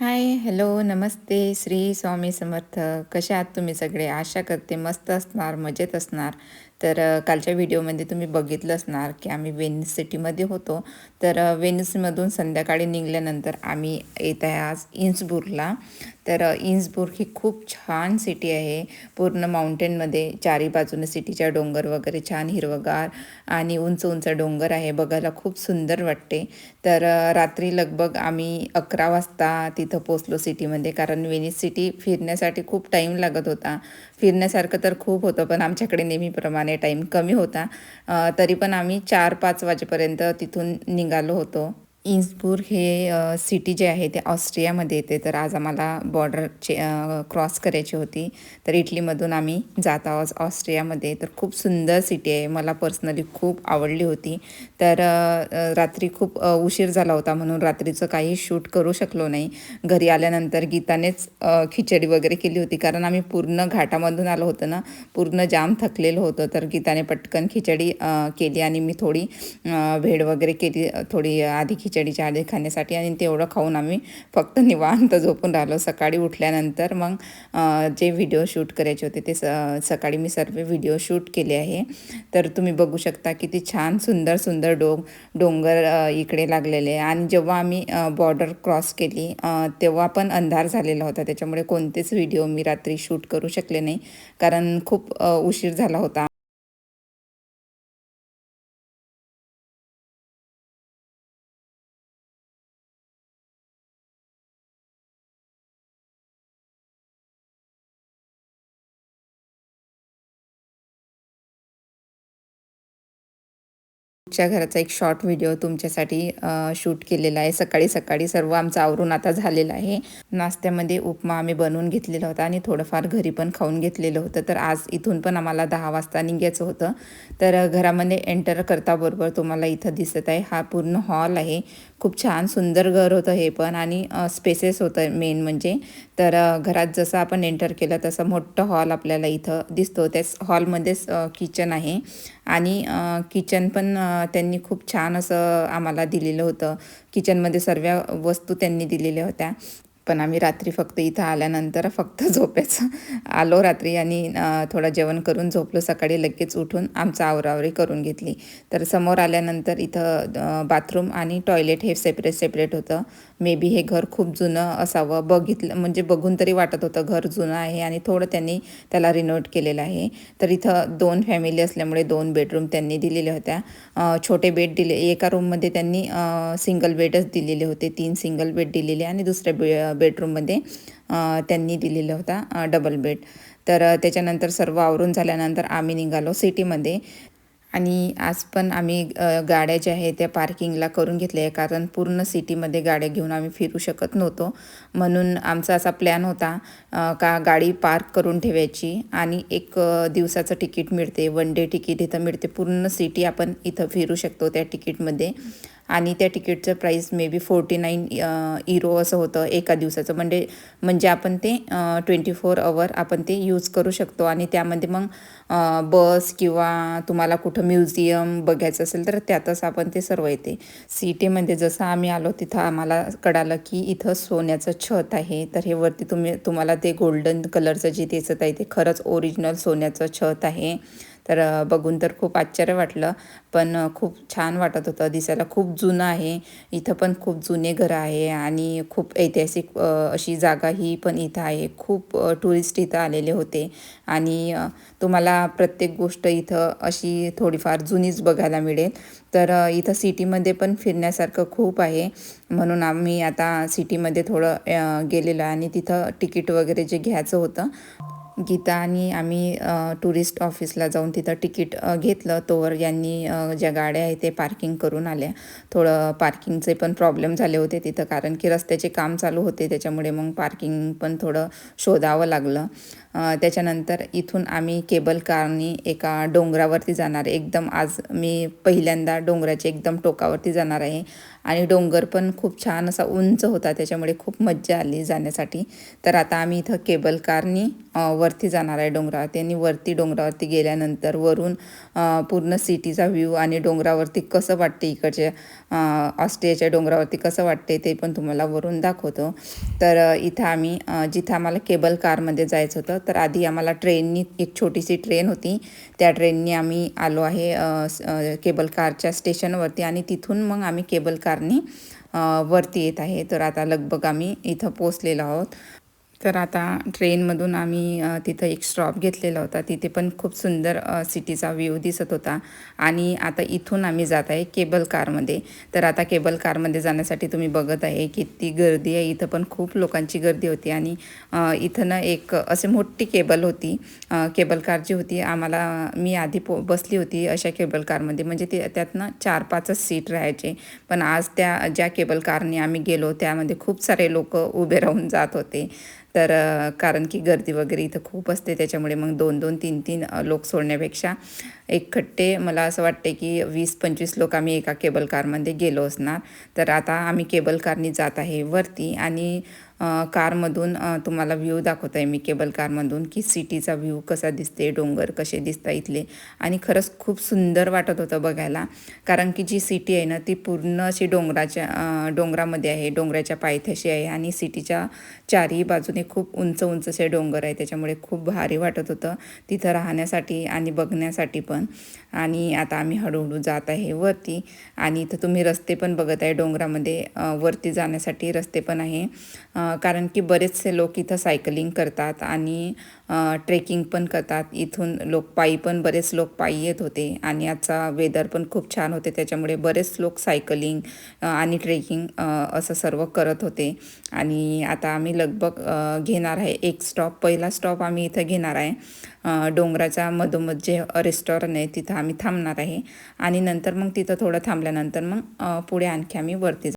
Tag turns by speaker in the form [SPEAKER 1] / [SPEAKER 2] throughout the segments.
[SPEAKER 1] Hi hello नमस्ते श्री स्वामी समर्थ. कसे आहात तुम्ही सगळे? आशा करते मस्त असणार मजेत असणार. तर कालच्या व्हिडिओमध्ये तुम्ही बघितलं असणार की आम्ही वेनिस सिटीमध्ये होतो. तर वेनिसमधून संध्याकाळी निघाल्यानंतर आम्ही येत आहे आज इन्सबुर्गला. तर इन्सबुर्ग ही खूप छान सिटी आहे. पूर्ण माउंटेनमध्ये चारी बाजूने सिटीच्या डोंगर वगैरे छान हिरवगार आणि उंच उंच डोंगर आहे. बघायला खूप सुंदर वाटते. तर रात्री लगभग आम्ही अकरा वाजता तिथं पोचलो सिटीमध्ये. कारण वेनिस सिटी फिरण्यासाठी खूप टाईम लागत होता. फिरण्यासारखं तर खूप होतं पण आमच्याकडे नेहमीप्रमाणे टाईम कमी होता. तरी पण आम्ही चार पाच वाजेपर्यंत तिथून निघालो होतो. इन्सबुर्ग हे सिटी जे आहे ते ऑस्ट्रियामध्ये येते. तर आज आम्हाला बॉर्डरचे क्रॉस करायची होती. तर इटलीमधून आम्ही जात आहोत ऑस्ट्रियामध्ये. तर खूप सुंदर सिटी आहे. मला पर्सनली खूप आवडली होती. तर रात्री खूप उशीर झाला होता म्हणून रात्रीचं काही शूट करू शकलो नाही. घरी आल्यानंतर गीतानेच खिचडी वगैरे केली होती. कारण आम्ही पूर्ण घाटामधून आलो होतो ना पूर्ण जाम थकलेलं होतं. तर गीताने पटकन खिचडी केली आणि मी थोडी भेड वगैरे केली थोडी आधी खिचडी खिचडीच्या आधी खाण्यासाठी आणि तेवढं खाऊन आम्ही फक्त निवांत झोपून राहिलो. सकाळी उठल्यानंतर मग जे व्हिडिओ शूट करायचे होते ते स सकाळी मी सर्व व्हिडिओ शूट केले आहे. तर तुम्ही बघू शकता किती छान सुंदर सुंदर डोंग डोंगर इकडे लागलेले आणि जेव्हा आम्ही बॉर्डर क्रॉस केली तेव्हा पण अंधार झालेला होता. त्याच्यामुळे कोणतेच व्हिडिओ मी रात्री शूट करू शकले नाही. कारण खूप उशीर झाला होता. च्या घराचा एक शॉर्ट व्हिडिओ तुमच्यासाठी शूट केलेला आहे. सकाळी सकाळी सर्व आमचं आवरून आता झालेलं आहे. नाश्त्यामध्ये उपमा आम्ही बनवून घेतलेला होता आणि थोडंफार घरी पण खाऊन घेतलेलं होतं. तर आज इथून पण आम्हाला दहा वाजता निघायचं होतं. तर घरामध्ये एंटर करताबरोबर तुम्हाला इथं दिसत आहे. हा पूर्ण हॉल आहे. खूप छान सुंदर घर होतं हे पण आणि स्पेसेस होतं मेन म्हणजे. तर घरात जसं आपण एंटर केलं तसं मोठं हॉल आपल्याला इथं दिसतो. त्याच हॉलमध्येच किचन आहे. आणि किचन पण त्यांनी खूप छान असं आम्हाला दिलेलं होतं. किचनमध्ये सर्व वस्तू त्यांनी दिलेल्या होत्या. पण आम्ही रात्री फक्त इथं आल्यानंतर फक्त झोपायचं आलो रात्री आणि थोडं जेवण करून झोपलो. सकाळी लगेच उठून आमचं आवरावरी करून घेतली. तर समोर आल्यानंतर इथं बाथरूम आणि टॉयलेट हे सेपरेट सेपरेट होतं. मे बी हे घर खूप जुनं असावं. बघितलं म्हणजे बघून तरी वाटत होतं घर जुनं आहे आणि थोडं त्यांनी त्याला रिनोव्हेट केलेलं आहे. तर इथं दोन फॅमिली असल्यामुळे दोन बेडरूम त्यांनी दिलेल्या होत्या. छोटे बेड दिले एका रूममध्ये त्यांनी सिंगल बेडच दिलेले होते. तीन सिंगल बेड दिलेले आणि दुसऱ्या बे बेडरूममध्ये त्यांनी दिलेला होता डबल बेड तर त्याच्यानंतर सर्व आवरून झाल्यानंतर आम्ही निघालो सिटीमध्ये आणि आज पण आम्ही गाड्या ज्या आहेत त्या पार्किंगला करून घेतल्या आहे कारण पूर्ण सिटीमध्ये गाड्या घेऊन आम्ही फिरू शकत नव्हतो. म्हणून आमचा असा प्लॅन होता का गाडी पार्क करून ठेवायची आणि एक दिवसाचं तिकीट मिळते. वन डे तिकीट इथं मिळते. पूर्ण सिटी आपण इथं फिरू शकतो त्या तिकीटमध्ये. आणि त्या तिकीटचं price may be forty nine euro असं होतं एका दिवसाचं. म्हणजे म्हणजे आपण ते ट्वेंटी फोर अवर आपण ते यूज करू शकतो. आणि त्यामध्ये मग बस किंवा तुम्हाला कुठं म्युझियम बघायचं असेल तर त्यातच आपण ते सर्व येते. सिटीमध्ये जसं आम्ही आलो तिथं आम्हाला कळालं की इथं सोन्याचं छत आहे. तर हे वरती तुम्ही तुम्हाला ते गोल्डन कलरचं जे दिसत आहे ते खरंच ओरिजिनल सोन्याचं छत आहे. तर बघून तर खूप आश्चर्य वाटलं. पण खूप छान वाटत होतं. दिसायला खूप जुनं आहे. इथं पण खूप जुने घरं आहे आणि खूप ऐतिहासिक अशी जागा ही पण इथं आहे. खूप टुरिस्ट इथं आलेले होते. आणि तुम्हाला प्रत्येक गोष्ट इथं अशी थोडीफार जुनीच बघायला मिळेल. तर इथं सिटीमध्ये पण फिरण्यासारखं खूप आहे. म्हणून आम्ही आता सिटीमध्ये थोडं गेलेलं आणि तिथं तिकीट वगैरे जे घ्यायचं होतं गीता आणि आम्ही टुरिस्ट ऑफिसला जाऊन तिथं तिकीट घेतलं. तोवर यांनी ज्या गाड्या आहेत ते पार्किंग करून आल्या. थोडं पार्किंगचे पण प्रॉब्लेम झाले होते तिथं कारण की रस्त्याचे काम चालू होते. त्याच्यामुळे मग पार्किंग पण थोडं शोधावं लागलं. त्याच्यानंतर इथून आम्ही केबल कारनी एका डोंगरावरती जाणार. एकदम आज मी पहिल्यांदा डोंगराच्या एकदम टोकावरती जाणार आहे. आणि डोंगर पण खूप छान असा उंच होता त्याच्यामुळे खूप मज्जा आली जाण्यासाठी. तर आता आम्ही इथं केबल कारनी वरती जाणार आहे डोंगरावरती. आणि वरती डोंगरावरती गेल्यानंतर वरून पूर्ण सिटीचा व्ह्यू आणि डोंगरावरती कसं वाटते इकडच्या ऑस्ट्रियाच्या डोंगरावरती कसं वाटते ते पण तुम्हाला वरून दाखवतो. तर इथं आम्ही जिथं आम्हाला केबल कारमध्ये जायचं होतं तर आधी आम्हाला ट्रेननी एक छोटीशी ट्रेन होती. त्या ट्रेननी आम्ही आलो आहे केबल कारच्या स्टेशनवरती आणि तिथून मग आम्ही केबल कारनी वरती येत आहे. तर आता लगभग आम्ही इथं पोचलेलो आहोत. तर आता ट्रेनमधून आम्ही तिथं एक स्टॉप घेतलेला होता. तिथे पण खूप सुंदर सिटीचा व्ह्यू दिसत होता. आणि आता इथून आम्ही जात आहे केबल कारमध्ये. तर आता केबल कारमध्ये जाण्यासाठी तुम्ही बघत आहे किती गर्दी आहे. इथं पण खूप लोकांची गर्दी होती. आणि इथं ना एक असे मोठी केबल होती. केबल कार जी होती आम्हाला मी आधी पो बसली होती अशा केबल कारमध्ये. म्हणजे ते त्यातनं चार पाचच सीट राहायचे. पण आज त्या ज्या केबल कारने आम्ही गेलो त्यामध्ये खूप सारे लोक उभे राहून जात होते. तर कारण की गर्दी वगैरे इथं खूप असते त्याच्यामुळे मग दोन दोन तीन तीन लोक सोडण्यापेक्षा एक खट्टे मला असं वाटते की वीस पंचवीस लोक आम्ही एका केबल कारमध्ये गेलो असणार. तर आता आम्ही केबल कारनी जात आहे वरती आणि कारमधून तुम्हाला व्ह्यू दाखवत आहे मी केबल कारमधून की सिटीचा व्ह्यू कसा दिसते डोंगर कसे दिसता इथले. आणि खरंच खूप सुंदर वाटत होतं बघायला. कारण की जी सिटी आहे ना ती पूर्ण अशी डोंगराच्या डोंगरामध्ये आहे. डोंगराच्या पायथ्याशी आहे आणि सिटीच्या चारही बाजूने खूप उंच उंच असे डोंगर आहे. त्याच्यामुळे खूप भारी वाटत होतं तिथं राहण्यासाठी आणि बघण्यासाठी पण. आणि आता आम्ही हळूहळू जात आहे वरती. आणि इथं तुम्ही रस्ते पण बघत आहे. डोंगरामध्ये वरती जाण्यासाठी रस्ते पण आहे. कारण की बरेचसे लोक इथं सायकलिंग करतात आणि ट्रेकिंग पण करतात. इथून लोक पायी पण बरेच लोक पायी येत होते आणि आजचा वेदर पण खूप छान होते. त्याच्यामुळे बरेच लोक सायकलिंग आणि ट्रेकिंग असं सर्व करत होते. आणि आता आम्ही लगभग घेणार आहे एक स्टॉप पहिला स्टॉप आम्ही इथं घेणार आहे डोंगराच्या मधोमध जे रेस्टॉरंट आहे तिथं आम्ही थांबणार आहे. आणि नंतर मग तिथं थोडं थांबल्यानंतर मग पुढे आणखी आम्ही वरती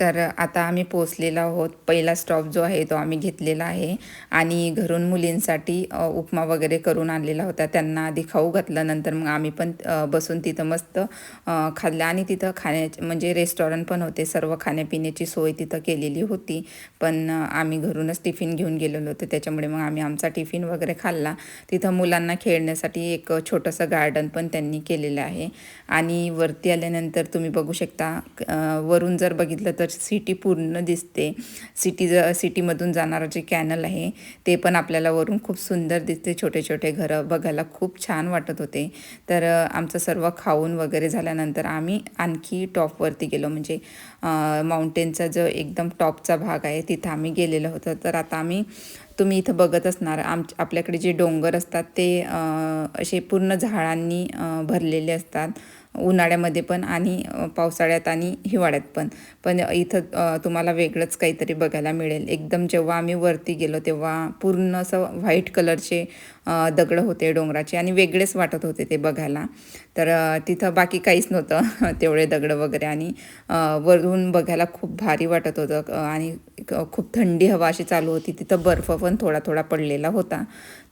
[SPEAKER 1] तर आता आम्ही पोचलेलो आहोत. पहिला स्टॉप जो आहे तो आम्ही घेतलेला आहे. आणि घरून मुलींसाठी उपमा वगैरे करून आणलेला होता. त्यांना आधी खाऊ घातलं. नंतर मग आम्ही पण बसून तिथं मस्त खाल्लं. आणि तिथं खाण्या म्हणजे रेस्टॉरंट पण होते. सर्व खाण्यापिण्याची सोय तिथं केलेली होती. पण आम्ही घरूनच टिफिन घेऊन गेलेलो होतो. त्याच्यामुळे मग आम्ही आमचा टिफिन वगैरे खाल्ला. तिथं मुलांना खेळण्यासाठी एक छोटंसं गार्डन पण त्यांनी केलेलं आहे. आणि वरती आल्यानंतर तुम्ही बघू शकता वरून जर बघितलं तर सिटी पूर्ण दिसते. सिटी ज सिटीमधून जाणारं जे कॅनल आहे ते पण आपल्याला वरून खूप सुंदर दिसते. छोटे छोटे घरं बघायला खूप छान वाटत होते. तर आमचं सर्व खाऊन वगैरे झाल्यानंतर आम्ही आणखी टॉपवरती गेलो. म्हणजे माउंटेनचा जो एकदम टॉपचा भाग आहे तिथं आम्ही गेलेलो होतो. तर आता आम्ही तुम्ही इथं बघत असणार आम आपल्याकडे जे डोंगर असतात ते असे पूर्ण झाडांनी भरलेले असतात. उन्हाळ्यामध्ये पण आणि पावसाळ्यात आणि हिवाळ्यात पण. पण इथं तुम्हाला वेगळंच काहीतरी बघायला मिळेल. एकदम जेव्हा आम्ही वरती गेलो तेव्हा पूर्ण असं व्हाईट कलरचे दगडं होते डोंगराचे आणि वेगळेच वाटत होते ते बघायला. तर तिथं बाकी काहीच नव्हतं तेवढे दगडं वगैरे आणि वरून बघायला खूप भारी वाटत होतं. आणि खूप थंडी हवा अशी चालू होती. तिथं बर्फ पण थोडा थोडा पडलेला होता.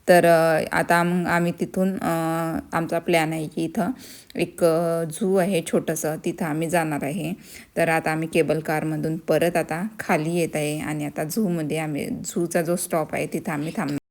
[SPEAKER 1] तर आता आम आम्ही तिथून आमचा प्लॅन आहे की इथं एक झू आहे छोटंसं तिथं आम्ही जाणार आहे. तर आता आम्ही केबल कारमधून परत आता खाली येत आहे आणि आता झूमध्ये आम्ही झूचा जो स्टॉप आहे तिथं आम्ही थांबणार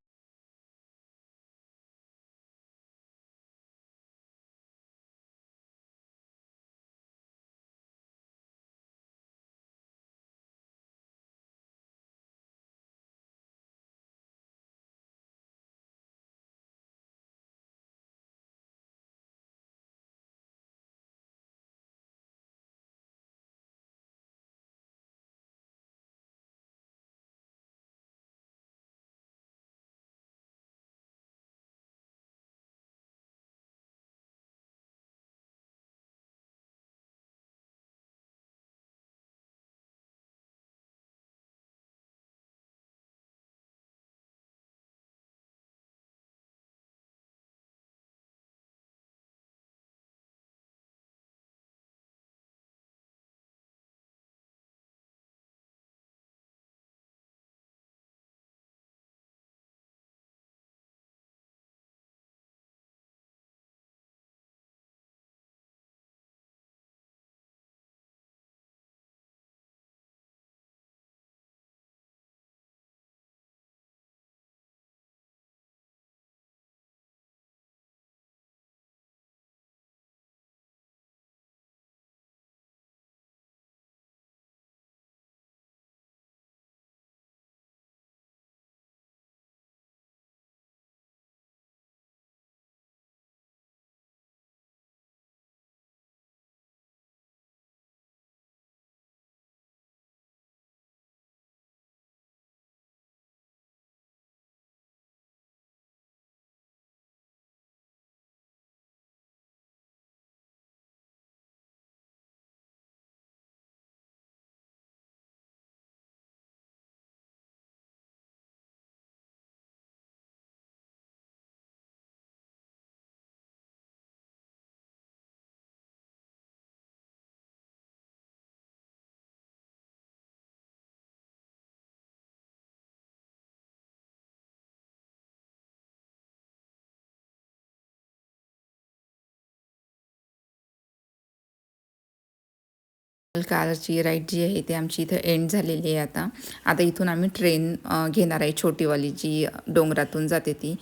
[SPEAKER 1] कारची राईड जी आहे ती आमची इथं एंड झालेली आहे आता. आता इथून आम्ही ट्रेन घेणार आहे छोटीवाली जी डोंगरातून जाते ती.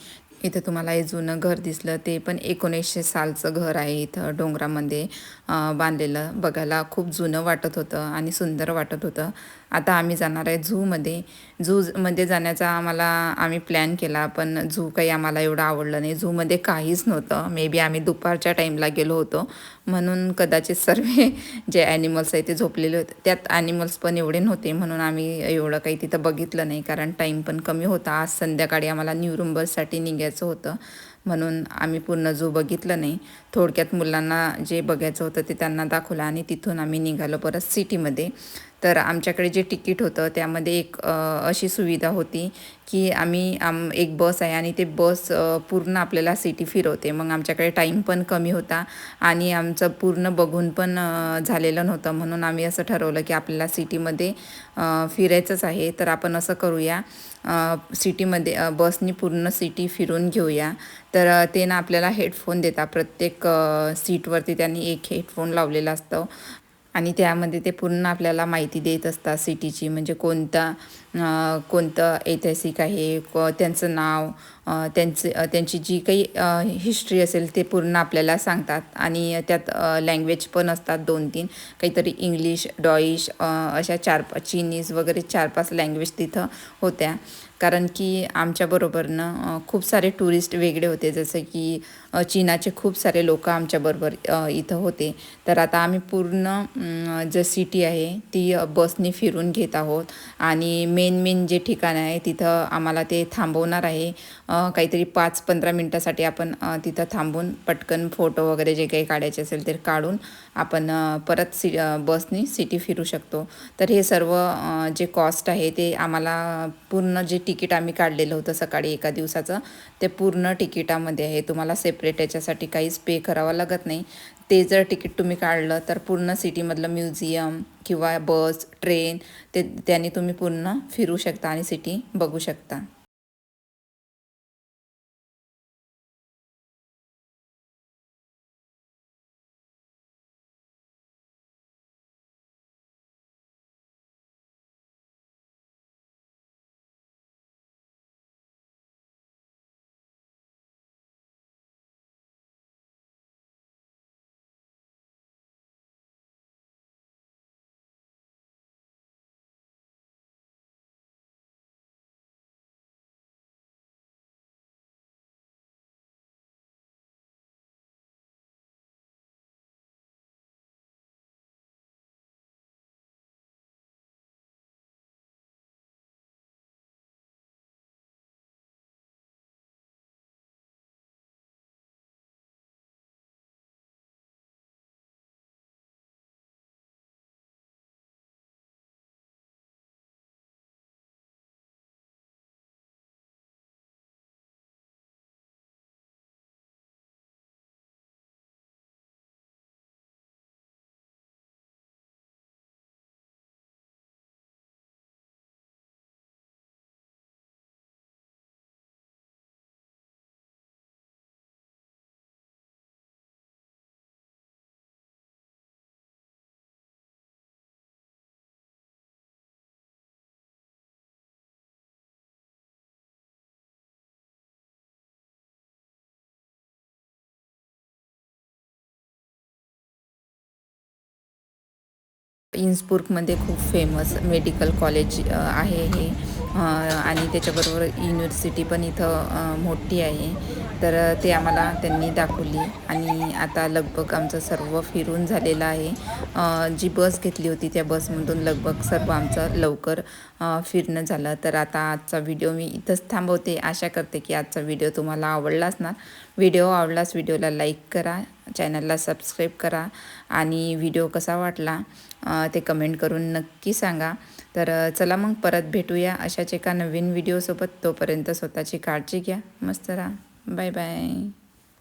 [SPEAKER 1] इथं तुम्हाला हे जुनं घर दिसलं ते पण एकोणीसशे सालचं घर आहे इथं डोंगरामध्ये बांधलेलं. बघायला खूप जुनं वाटत होतं आणि सुंदर वाटत होतं. आता आम्ही जाणार आहे झूमध्ये. झूमध्ये जाण्याचा आम्हाला आम्ही प्लॅन केला पण झू काही आम्हाला एवढं आवडलं नाही. झूमध्ये काहीच नव्हतं. मे बी आम्ही दुपारच्या टाईमला गेलो होतो. म्हणून कदाचित सर्व जे ॲनिमल्स आहे ते झोपलेले होते. त्यात ॲनिमल्स पण एवढे नव्हते म्हणून आम्ही एवढं काही तिथं बघितलं नाही. कारण टाईम पण कमी होता. आज संध्याकाळी आम्हाला न्यू रुंबर्ससाठी निघायचं होतं. म्हणून आम्ही पूर्ण जो बघितलं नाही. थोडक्यात मुलांना जे बघायचं होतं ते त्यांना दाखवलं आणि तिथून आम्ही निघालो परत सिटीमध्ये तर आमच्याकडे जे तिकीट होतं त्यामध्ये एक अशी सुविधा होती की आम्ही आम एक बस आहे आणि ते बस पूर्ण आपल्याला सिटी फिरवते मग आमच्याकडे टाईम पण कमी होता आणि आमचं पूर्ण बघून पण झालेलं नव्हतं. म्हणून आम्ही असं ठरवलं की आपल्याला सिटीमध्ये फिरायचंच आहे. तर आपण असं करूया सिटीमध्ये बसनी पूर्ण सिटी फिरून घेऊया. तर ते ना आपल्याला हेडफोन देतात. प्रत्येक सीटवरती त्यांनी एक हेडफोन लावलेला असतो. आणि त्यामध्ये ते पूर्ण आपल्याला माहिती देत असतात सिटीची म्हणजे कोणता कोणतं ऐतिहासिक आहे त्यांचं नाव त्यांचे त्यांची जी काही हिस्ट्री असेल ते पूर्ण आपल्याला सांगतात. आणि त्यात लँग्वेज पण असतात दोन तीन काहीतरी इंग्लिश डॉईश अशा चार चिनीज वगैरे चार पाच लँग्वेज तिथं होत्या. कारण की आमच्याबरोबरनं खूप सारे टुरिस्ट वेगळे होते. जसं की चीनाचे खूप सारे लोक आमच्याबरोबर इथं होते. तर आता आम्ही पूर्ण जे सिटी आहे ती बसने फिरून घेत आहोत. आणि मेन मेन जे ठिकाण आहे तिथं आम्हाला ते थांबवणार आहे. काहीतरी पाच पंधरा मिनटासाठी आपण तिथं थांबून पटकन फोटो वगैरे जे काही काढायचे असेल ते काढून आपण परत सि बसनी सिटी फिरू शकतो. तर हे सर्व जे कॉस्ट आहे ते आम्हाला पूर्ण जे तिकीट आम्ही काढलेलं होतं सकाळी एका दिवसाचं. ते पूर्ण तिकिटामध्ये आहे. तुम्हाला सेपरेट याच्यासाठी काहीच पे करावं लागत नाही. ते जर तिकीट तुम्ही काढलं तर पूर्ण सिटीमधलं म्युझियम किंवा बस ट्रेन ते त्याने तुम्ही पूर्ण फिरू शकता आणि सिटी बघू शकता. इन्सपूर्कमध्ये खूप फेमस मेडिकल कॉलेज आहे हे. आणि त्याच्याबरोबर युनिव्हर्सिटी पण इथं मोठी आहे. तर ते आम्हाला त्यांनी दाखवली. आणि आता लगभग आमचं सर्व फिरून झालेलं आहे. जी बस घेतली होती त्या बसमधून लगभग सर्व आमचं लवकर फिरणं झालं. तर आता आजचा व्हिडिओ मी इथंच थांबवते. आशा करते की आजचा व्हिडिओ तुम्हाला आवडला असणार. व्हिडिओ आवडलाच व्हिडिओला लाईक करा. चॅनलला सबस्क्राईब करा. आणि व्हिडिओ कसा वाटला ते कमेंट करून नक्की सांगा. तर चला मग परत भेटूया अशाच एका नवीन व्हिडिओसोबत तोपर्यंत स्वतःची काळजी घ्या. मस्त राहा. Bye bye